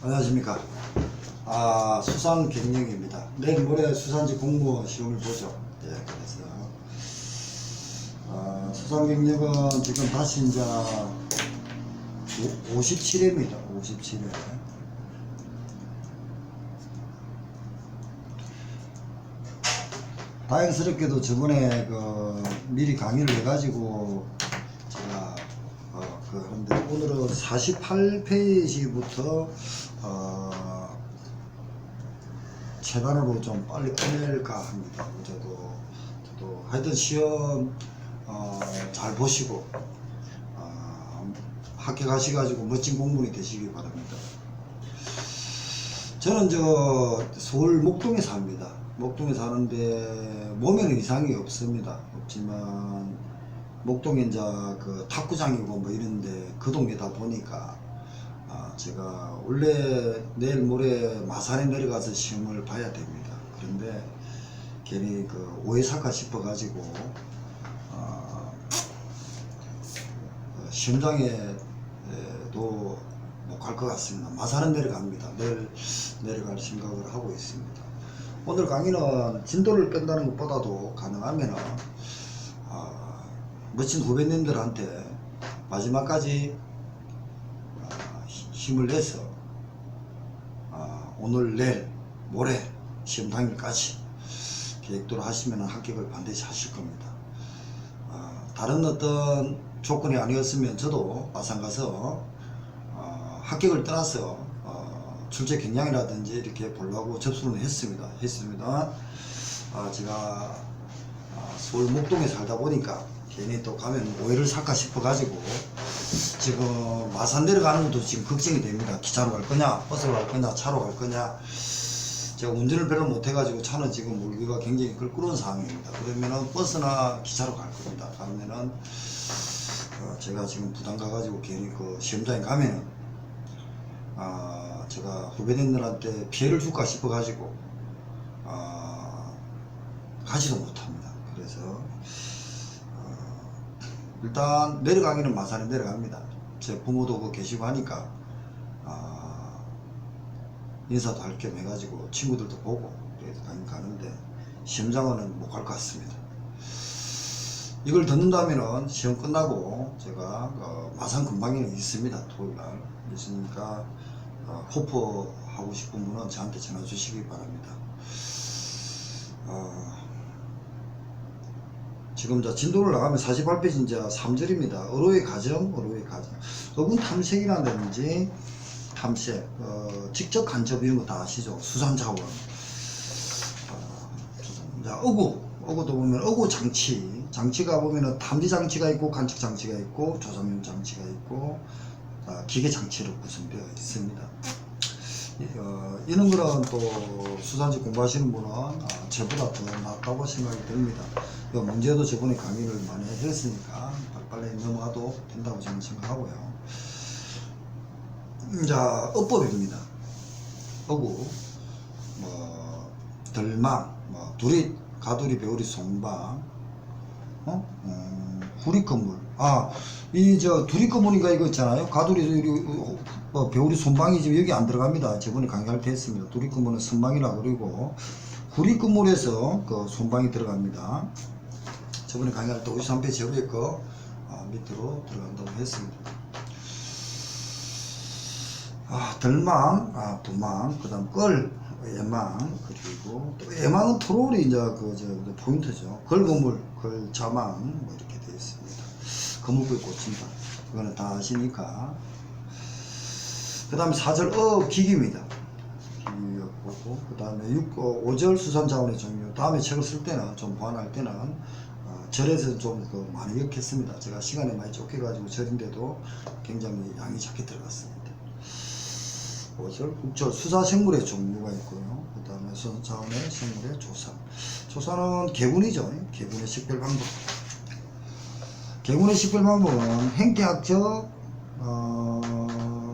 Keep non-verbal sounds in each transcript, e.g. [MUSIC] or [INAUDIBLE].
안녕하십니까. 아, 수산 경영입니다. 내일 모레 수산지 공무원 시험을 보죠. 예, 그래서. 아, 수산 경영은 지금 다시 이제 57회입니다. 57회. 다행스럽게도 저번에 그 미리 강의를 해가지고 오늘은 48페이지부터 어, 최단으로 좀 빨리 끝낼까 합니다. 저도 저도 하여튼 시험 어, 잘 보시고 어, 합격하셔가지고 멋진 공무원이 되시기 바랍니다. 저는 저 서울 목동에 삽니다. 목동에 사는데 몸에는 이상이 없습니다. 없지만 목동에 이제 그 탁구장이고 뭐 이런데 그 동네다 보니까 아 제가 원래 내일 모레 마산에 내려가서 시험을 봐야 됩니다. 그런데 괜히 그 오해살까 싶어가지고 아, 어, 시험장에도 못 갈 것 같습니다. 마산은 내려갑니다. 내일 내려갈 생각을 하고 있습니다. 오늘 강의는 진도를 뺀다는 것보다도 가능하면 아, 멋진 후배님들한테 마지막까지 아, 히- 힘을 내서 아, 오늘 내일 모레 시험 당일까지 계획대로 하시면 합격을 반드시 하실 겁니다. 아, 다른 어떤 조건이 아니었으면 저도 마산 가서 어, 합격을 떠나서 어, 출제 경향이라든지 이렇게 보려고 접수를 했습니다. 했습니다. 아, 제가 아, 서울 목동에 살다 보니까 괜히 또 가면 오해를 살까 싶어가지고 지금 마산 내려가는 것도 지금 걱정이 됩니다. 기차로 갈 거냐, 버스로 갈 거냐, 차로 갈 거냐. 제가 운전을 별로 못해가지고 차는 지금 몰기가 굉장히 끌끄러운 상황입니다. 그러면은 버스나 기차로 갈 겁니다. 가면은 어, 제가 지금 부담 가가지고 괜히 그 시험장에 가면은 아 제가 후배님들한테 피해를 줄까 싶어가지고 아 가지도 못합니다. 그래서 어, 일단 내려가기는 마산에 내려갑니다. 제 부모도 그 계시고 하니까 아, 인사도 할 겸 해가지고 친구들도 보고 그래서 가는데 시험장은 못 갈 것 같습니다. 이걸 듣는다면은 시험 끝나고 제가 어, 마산 근방에는 있습니다. 토요일날 있으니까 어, 호퍼 하고 싶은 분은 저한테 전화 주시기 바랍니다. 어, 지금 저 진도를 나가면 48페이지 이제 3절입니다. 어로의 가정, 어로의 가정. 어군 탐색이라든지 탐색, 어, 직접 간접 이런 거 다 아시죠? 수산 자원. 어, 자, 어구, 어구도 보면 어구 장치. 장치가 보면은 탐지 장치가 있고 관측 장치가 있고 조사용 장치가 있고 아, 기계 장치로 구성되어 있습니다. 어, 이런 거는 또 수산지 공부하시는 분은 아, 저보다 더 낫다고 생각이 듭니다. 이 문제도 저번에 강의를 많이 했으니까 빨리 넘어가도 된다고 저는 생각하고요. 자, 어법입니다. 어구, 뭐, 덜망, 뭐, 두리, 가두리, 배우리, 송방, 어? 음, 구리 건물. 아, 이, 저, 두리 건물인가 이거 있잖아요. 가두리, 어, 어, 배우리, 손방이 지금 여기 안 들어갑니다. 저번에 강의할 때 했습니다. 두리 건물은 선방이라고 그러고, 구리 건물에서 그 손방이 들어갑니다. 저번에 강의할 때 53페이지 옆에 거 아, 밑으로 들어간다고 했습니다. 아, 덜망, 아, 부망, 그 다음 끌, 예망, 그리고 또 예망은 토롤이 이제 그, 저, 그 포인트죠. 걸건물, 걸, 자망, 뭐 이렇게 되어 있습니다. 거물구에 꽂힌다. 그거는 다 아시니까. 그 다음에 4절 어, 기기입니다. 기기였고, 그 다음에 6, 어, 5절 수산자원의 종류. 다음에 책을 쓸 때는, 좀 보완할 때는, 어, 절에서 좀그 많이 역했습니다. 제가 시간이 많이 쫓겨가지고 절인데도 굉장히 양이 작게 들어갔습니다. 5절 국절 수사 생물의 종류가 있고요. 그 다음에 선자원의 생물의 조사. 조사는 개군이죠. 개군의 식별 방법. 개군의 식별 방법은 행태학적, 어,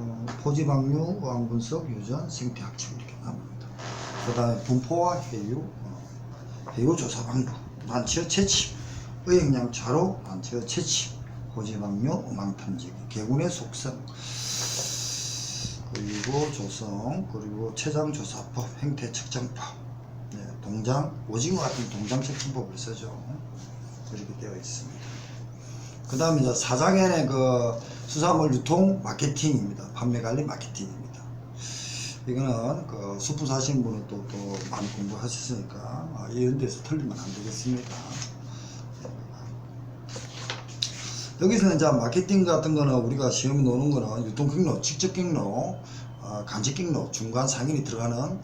포지방류, 어항분석, 유전, 생태학적 이렇게 나눕니다. 그 다음에 분포와 해유, 어, 해유 조사 방법, 난치어 채취, 의행량 차로, 난치어 채취, 포지방류, 망탐지기, 개군의 속성, 그리고 조성, 그리고 체장조사법, 행태측정법, 네, 동장, 오징어 같은 동장 측정법을 쓰죠. 그렇게 되어 있습니다. 그 다음에 사장에는 그 수산물 유통 마케팅입니다. 판매 관리 마케팅입니다. 이거는 그 수품 사신 분은 또, 또 많이 공부하셨으니까 아, 이런 데서 틀리면 안 되겠습니다. 여기서는 이제 마케팅 같은 거는 우리가 시험에 놓는 거는 유통 경로, 직접 경로, 어, 간접 경로, 중간 상인이 들어가는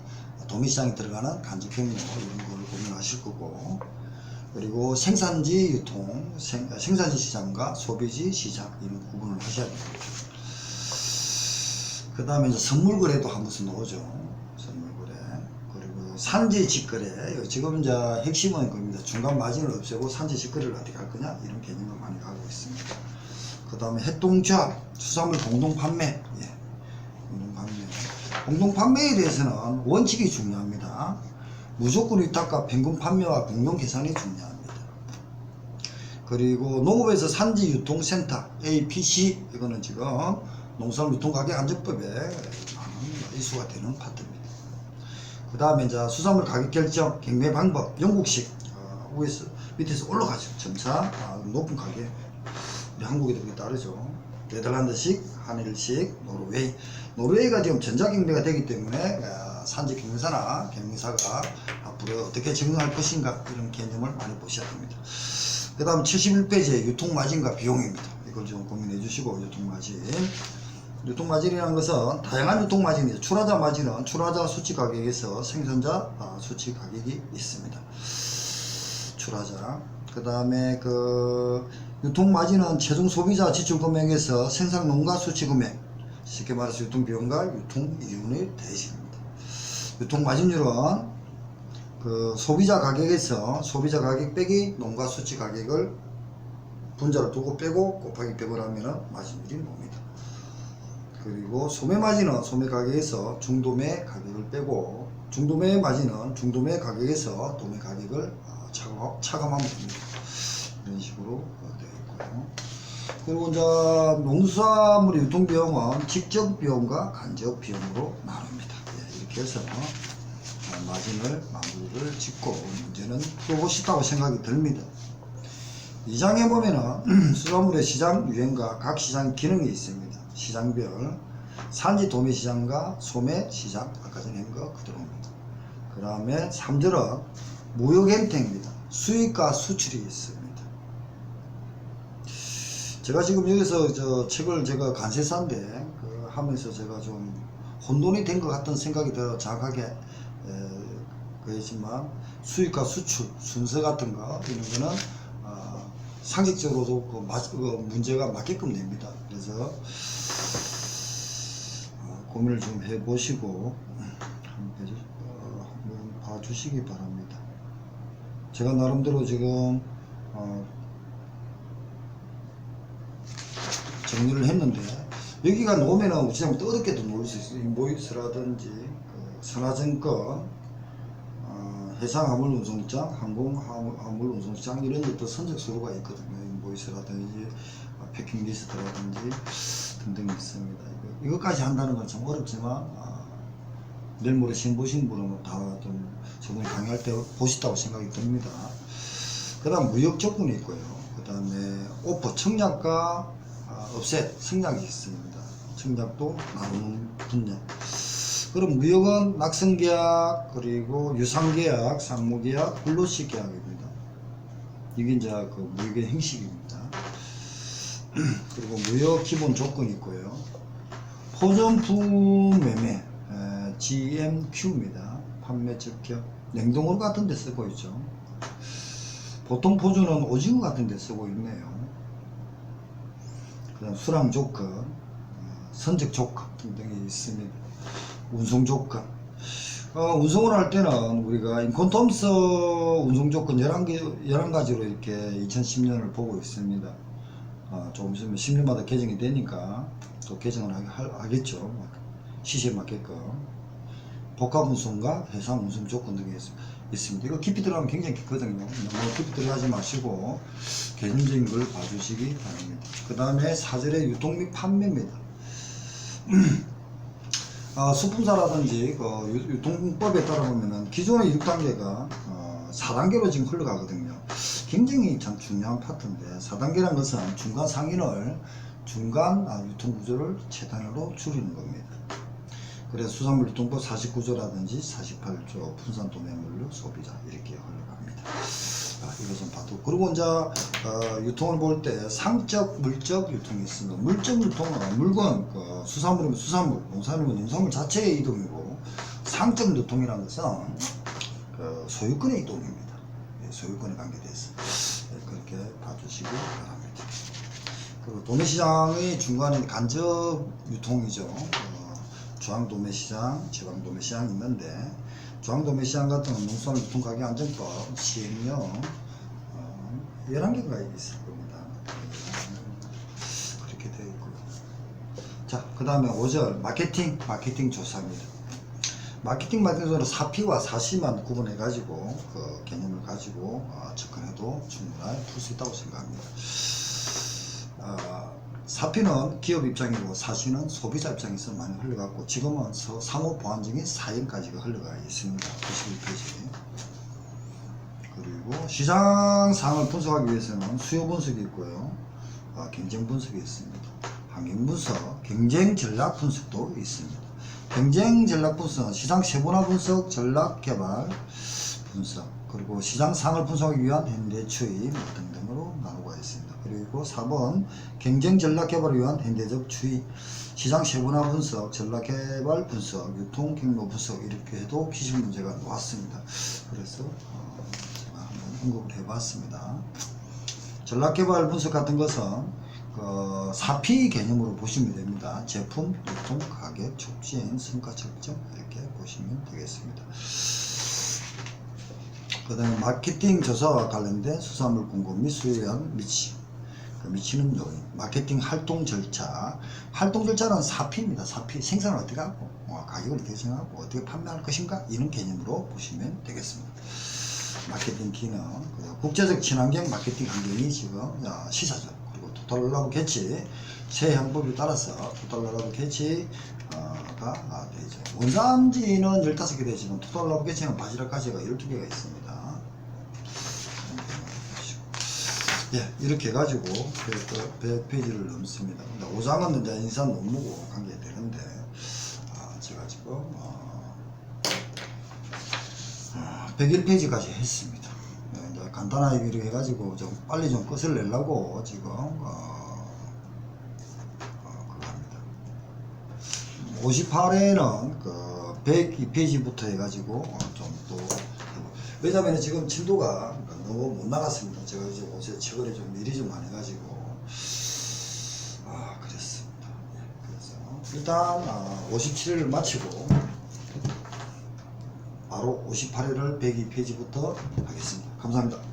도매시장에 들어가는 간접 경로 이런 걸 고민하실 거고 그리고 생산지 유통, 생, 생산지 시장과 소비지 시장 이런 구분을 하셔야 됩니다. 그 다음에 이제 선물 거래도 한 번씩 나오죠. 선물 거래. 그리고 산지 직거래. 지금 이제 핵심은 겁니다. 중간 마진을 없애고 산지 직거래를 어떻게 할 거냐 이런 개념을 많이 가고 있습니다. 그 다음에 협동조합, 수산물 공동 판매. 예. 공동 판매. 공동 판매에 대해서는 원칙이 중요합니다. 무조건 위탁과 평균 판매와 공동 계산이 중요합니다. 그리고 농업에서 산지 유통센터 APC 이거는 지금 농산물 유통가격 안정법에 이수가 되는 파트입니다. 그 다음에 이제 수산물 가격 결정 경매 방법 영국식 어, 위에서 밑에서 올라가죠. 점차 아, 높은 가격 우리 한국에도 그게 다르죠. 네덜란드식, 한일식, 노르웨이. 노르웨이가 지금 전자경매가 되기 때문에 어, 산지 경매사나 경매사가 앞으로 어떻게 적응할 것인가 이런 개념을 많이 보셔야 됩니다. 그 다음 71페이지에 유통마진과 비용입니다. 이걸 좀 고민해 주시고 유통마진. 유통마진이라는 것은 다양한 유통마진이죠. 출하자 마진은 출하자 수치 가격에서 생산자 아, 수치 가격이 있습니다. 출하자. 그 다음에 그 유통마진은 최종 소비자 지출 금액에서 생산 농가 수치 금액 쉽게 말해서 유통비용과 유통이윤의 대신입니다. 유통마진율은 그 소비자 가격에서 소비자 가격 빼기 농가 수치 가격을 분자를 두고 빼고 곱하기 100을 하면 마진율이 나옵니다. 그리고 소매 마진은 소매 가격에서 중도매 가격을 빼고 중도매 마진은 중도매 가격에서 도매 가격을 어, 차감, 차감 하면 됩니다. 이런 식으로 어, 되어 있고요. 그리고 이제 농수산물의 유통 비용은 직접 비용과 간접 비용으로 나눕니다. 해서 어, 마진을 마무리를 짓고 문제는 풀어보시다고 생각이 듭니다. 이 장에 보면은 [CLEARS THROAT] 수산물의 시장 유행과 각 시장 기능이 있습니다. 시장별 산지 도매 시장과 소매 시장 아까 전에 한 거 그대로입니다. 그 다음에 3절은 무역 행태입니다. 수입과 수출이 있습니다. 제가 지금 여기서 저 책을 제가 간세사인데 그 하면서 제가 좀 혼돈이 된 것 같은 생각이 더 정확하게 에, 그랬지만 수입과 수출 순서 같은 거 이런 거는 어, 상식적으로도 그 마- 그 문제가 맞게끔 됩니다. 그래서 어, 고민을 좀 해보시고 한번 해주- 어, 한번 봐주시기 바랍니다. 제가 나름대로 지금 어, 정리를 했는데 여기가 놓으면은 우체장 떠들게도 놓을 수 있어요. 인보이스라든지 그 선화증권, 어, 해상화물 운송장, 항공화물 화물 운송장 이런 것도 선적 서류가 있거든요. 인보이스라든지 어, 패킹 리스트라든지 등등 있습니다. 이거, 이것까지 한다는 건 좀 어렵지만 어, 내일 모레 시험 보신 분은 다좀 저번에 강의할 때 보셨다고 생각이 듭니다. 그 다음 무역 조건이 있고요. 그 다음에 오퍼 청약과 아, 업셋 청약이 있습니다. 청약도 나누는 분야. 그럼 무역은 낙성계약 그리고 유상계약, 상무계약, 불로시 계약입니다. 이게 이제 그 무역의 형식입니다. [CLEARS THROAT] 그리고 무역 기본 조건이 있고요. 포점품 매매 에, GMQ입니다. 판매 적격 냉동으로 같은 데 쓰고 있죠. 보통 포주는 오징어 같은 데 쓰고 있네요. 그다음 수랑 조건, 어, 선적 조건 등등이 있습니다. 운송 조건. 어, 운송을 할 때는 우리가 인콘텀스 운송 조건 11개, 11가지로 이렇게 2010년을 보고 있습니다. 어, 조금 있으면 10년마다 개정이 되니까 또 개정을 하, 하- 하겠죠. 시세에 맞게끔. 복합 운송과 해상 운송 조건 등이 있, 있습니다. 이거 깊이 들어가면 굉장히 깊거든요. 너무 깊이 들어가지 마시고 개념적인 걸 봐주시기 바랍니다. 그 다음에 사절의 유통 및 판매입니다. [CLEARS THROAT] 아, 수품사라든지 그 유- 유통법에 따라 보면은 기존의 6단계가 어, 4단계로 지금 흘러가거든요. 굉장히 참 중요한 파트인데 4단계란 것은 중간 상인을 중간 아, 유통 구조를 최단으로 줄이는 겁니다. 그래서 수산물 유통법 49조라든지 48조 분산 도매물류 소비자 이렇게 흘러갑니다. 아, 좀 봐도 그리고 이제 어, 유통을 볼 때 상적 물적 유통이 있습니다. 물적 유통은 물건 그 수산물이면 수산물, 농산물이면 농산물 자체의 이동이고 상적 유통이라는 것은 그 소유권의 이동입니다. 예, 소유권에 관계돼서 예, 그렇게 봐주시기 바랍니다. 그리고 도매시장의 중간에 간접 유통이죠. 어, 중앙도매시장, 지방도매시장이 있는데 중앙도매시장 같은 경우는 농수산물 유통가격 안정법 시행령 어, 11개가 있을 겁니다. 그렇게 되어 있고요. 자, 그 다음에 5절 마케팅, 마케팅 조사입니다. 마케팅 마케팅으로 사피와 사시만 구분해 가지고 그 개념을 가지고 어, 접근해도 충분하게 풀수 있다고 생각합니다. 어, 사피는 기업 입장이고 사시는 소비자 입장에서 많이 흘러갔고 지금은 서- 상호 보완적인 사행까지가 흘러가 있습니다. 91페이지. 그리고 시장 상황을 분석하기 위해서는 수요 분석이 있고요. 어, 경쟁 분석이 있습니다. 환경 분석, 경쟁 전략 분석도 있습니다. 경쟁 전략 분석은 시장 세분화 분석, 전략 개발 분석, 그리고 시장 상을 분석하기 위한 현대 추이 등등으로 나누고 있습니다. 그리고 4번 경쟁 전략 개발을 위한 현대적 추이, 시장 세분화 분석, 전략 개발 분석, 유통 경로 분석 이렇게 해도 기식 문제가 나왔습니다. 그래서 어, 제가 한번 언급을 해봤습니다. 전략 개발 분석 같은 것은 그 사피 개념으로 보시면 됩니다. 제품, 유통, 가격, 촉진, 성과 측정 이렇게 보시면 되겠습니다. 그 다음에 마케팅 조사와 관련된 수산물 공급 및 의한 미치, 그 미치는 요인, 마케팅 활동 절차. 활동 절차는 사피입니다. 사피. 생산을 어떻게 하고, 어, 가격을 어떻게 정하고, 어떻게 판매할 것인가, 이런 개념으로 보시면 되겠습니다. 마케팅 기능, 그리고 국제적 친환경 마케팅 환경이 지금 어, 시사죠. 그리고 토탈러브 캐치, 새 형법에 따라서 토탈러브 캐치가 아, 되죠. 원산지는 15개 되지만 토탈러브 캐치는 바지락 가지가 12개가 있습니다. 예, 이렇게 해가지고 100, 페이지를 넘습니다. 근데 5장은 이제 인산 논무고 관계되는데 아, 제가 지금 어, 101페이지까지 했습니다. 네, 이제 간단하게 이렇게 해가지고 좀 빨리 좀 끝을 내려고 지금 어, 어, 그거 합니다. 58회는 그 102페이지부터 해가지고 어, 좀또 왜냐면 지금 진도가 너무 못 나갔습니다. 제가 이제 어제 최근에 좀 일이 좀 많이 해가지고 아 그랬습니다. 예, 그래서 일단 아, 57회를 마치고 바로 58회를 102페이지부터 하겠습니다. 감사합니다.